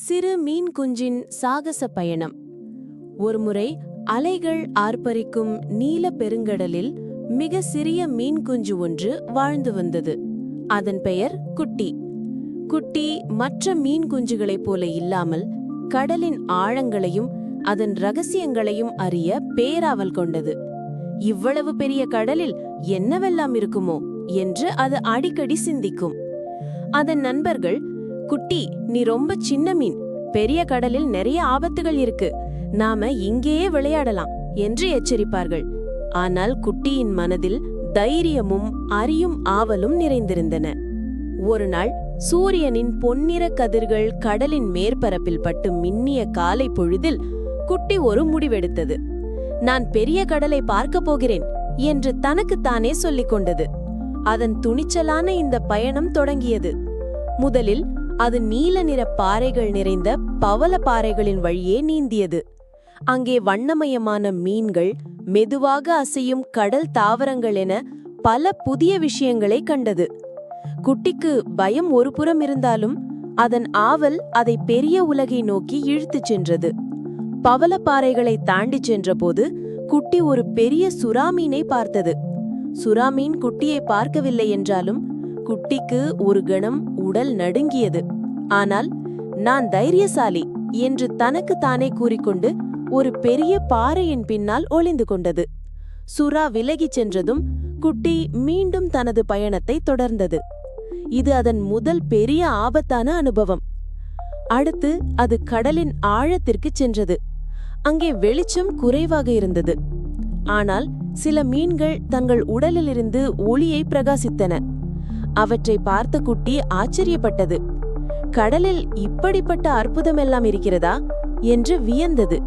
சிறு மீன் குஞ்சின் சாகச பயணம். ஒருமுறை அலைகள் ஆர்ப்பரிக்கும் நீல பெருங்கடலில் மிக சிறிய மீன் குஞ்சு ஒன்று வாழ்ந்து வந்தது. அதன் பெயர் குட்டி. குட்டி மற்ற மீன் குஞ்சுகளைப் போல இல்லாமல் கடலின் ஆழங்களையும் அதன் ரகசியங்களையும் அறிய பேராவல் கொண்டது. இவ்வளவு பெரிய கடலில் என்னவெல்லாம் இருக்குமோ என்று அது அடிக்கடி சிந்திக்கும். அதன் நண்பர்கள் குட்டி நீ ரொம்ப சின்ன மீன். பெரிய கடலில் நிறைய ஆபத்துகள் இருக்கு. நாம இங்கேயே விளையாடலாம் என்று எச்சரிப்பார்கள். ஆனால் குட்டியின் மனதில் தைரியமும் அறியும் ஆவலும் நிறைந்திருந்தன. ஒரு நாள் சூரியனின் பொன்னிற கதிர்கள் கடலின் மேற்பரப்பில் பட்டு மின்னிய காலை பொழுதில் குட்டி ஒரு முடிவெடுத்தது. நான் பெரிய கடலை பார்க்கப் போகிறேன் என்று தனக்குத்தானே சொல்லிக் கொண்டது. அதன் துணிச்சலான இந்த பயணம் தொடங்கியது. முதலில் அது நீல நிற பாறைகள் நிறைந்த பவள பாறைகளின் வழியே நீந்தியது. அங்கே வண்ணமயமான மீன்கள் மெதுவாக அசையும் கடல் தாவரங்கள் என பல புதிய விஷயங்களை கண்டது. குட்டிக்கு பயம் ஒருபுறம் இருந்தாலும் அதன் ஆவல் அதை பெரிய உலகை நோக்கி இழுத்துச் சென்றது. பவளப்பாறைகளை தாண்டிச் சென்றபோது குட்டி ஒரு பெரிய சுறாமீனை பார்த்தது. சுறாமீன் குட்டியை பார்க்கவில்லை என்றாலும் குட்டிக்கு ஒரு கணம் உடல் நடுங்கியது. ஆனால் நான் தைரியசாலி என்று தனக்கு தானே கூறிக்கொண்டு ஒரு பெரிய பாறையின் பின்னால் ஒளிந்து கொண்டது. சுறா விலகிச் சென்றதும் குட்டி மீண்டும் தனது பயணத்தை தொடர்ந்தது. இது அதன் முதல் பெரிய ஆபத்தான அனுபவம். அடுத்து அது கடலின் ஆழத்திற்குச் சென்றது. அங்கே வெளிச்சம் குறைவாக இருந்தது. ஆனால் சில மீன்கள் தங்கள் உடலிலிருந்து ஒளியை பிரகாசித்தன. அவற்றை பார்த்த குட்டி ஆச்சரியப்பட்டது. கடலில் இப்படிப்பட்ட அற்புதமெல்லாம் இருக்கிறதா? என்று வியந்தது.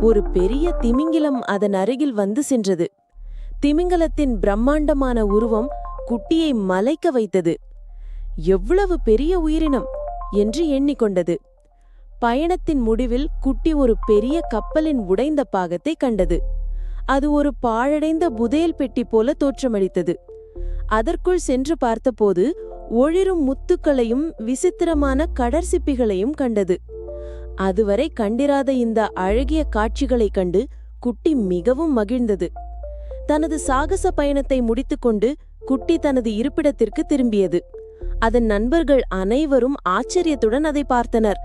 ஒரு பெரிய திமிங்கிலம் அதன் அருகில் வந்து சென்றது. திமிங்கலத்தின் பிரம்மாண்டமான உருவம் குட்டியை மலைக்க வைத்தது. எவ்வளவு பெரிய உயிரினம்! என்று எண்ணிக்கொண்டது. பயணத்தின் முடிவில் குட்டி ஒரு பெரிய கப்பலின் உடைந்த பாகத்தை கண்டது. அது ஒரு பாழடைந்த புதையல் பெட்டி போல தோற்றமளித்தது. அதற்குள் சென்று பார்த்தபோது ஒளிரும் முத்துக்களையும் விசித்திரமான கடற்சிப்பிகளையும் கண்டது. அதுவரை கண்டிராத இந்த அழகிய காட்சிகளைக் கண்டு குட்டி மிகவும் மகிழ்ந்தது. தனது சாகச பயணத்தை முடித்துக்கொண்டு குட்டி தனது இருப்பிடத்திற்கு திரும்பியது. அதன் நண்பர்கள் அனைவரும் ஆச்சரியத்துடன் அதை பார்த்தனர்.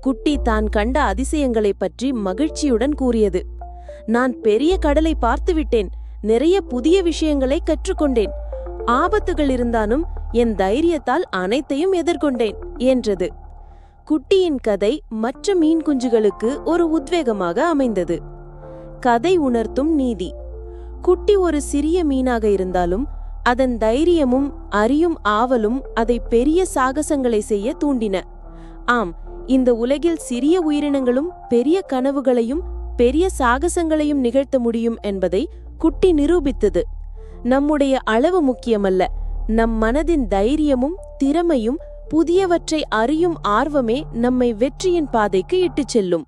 குட்டி தான் கண்ட அதிசயங்களைப் பற்றி மகிழ்ச்சியுடன் கூறியது. நான் பெரிய கடலை பார்த்துவிட்டேன். நிறைய புதிய விஷயங்களை கற்றுக்கொண்டேன். ஆபத்துகள் இருந்தாலும் என் தைரியத்தால் அனைத்தையும் எதிர்கொண்டேன் என்றது. குட்டியின் கதை மற்ற மீன் குஞ்சுகளுக்கு ஒரு உத்வேகமாக அமைந்தது. கதை உணர்த்தும் நீதி. குட்டி ஒரு சிறிய மீனாக இருந்தாலும் அதன் தைரியமும் அறியும் ஆவலும் அதை பெரிய சாகசங்களை செய்ய தூண்டின. ஆம் இந்த உலகில் சிறிய உயிரினங்களும் பெரிய கனவுகளையும் பெரிய சாகசங்களையும் நிகழ்த்த முடியும் என்பதை குட்டி நிரூபித்தது. நம்முடைய அளவு முக்கியமல்ல நம் மனதின் தைரியமும் திறமையும் புதியவற்றை அறியும் ஆர்வமே நம்மை வெற்றியின் பாதைக்கு இட்டுச் செல்லும்.